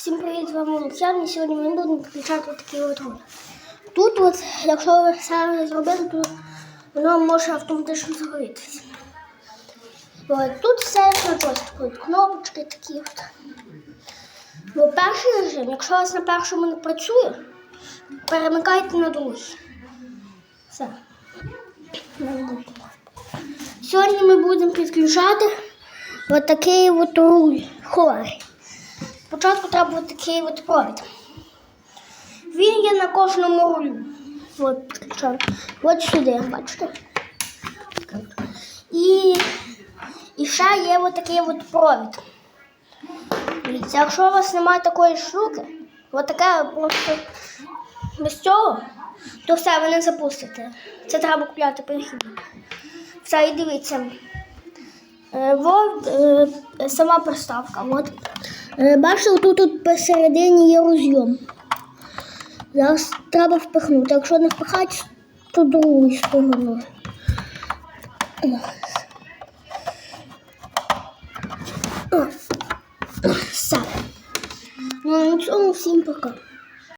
Всім привіт, з вами Олександр. І Сьогодні ми будемо включати такі от ролики. Тут, от, якщо ви все зробили, то воно може автоматично загорітися. От, тут все джойстику, кнопочки такі от. Бо перший режим, якщо у вас на першому не працює, перемикайте на другий. Все. Сьогодні ми будемо підключати от такий от руль хорий. Спочатку треба от такий от провід. Він є на кожному рулю. От. От сюди, бачите. І, і ще є от такий от провід. Якщо у вас немає такої штуки, от таке просто без цього, то все, ви не запустите. Це треба купляти перехідник. Все, і дивіться. Е, От е, сама приставка. От. Е, Бачите, тут, тут посередині є розйом. Зараз треба впихнути. Якщо не впихати, то. О. О. Все. Ну, на цьому всім пока.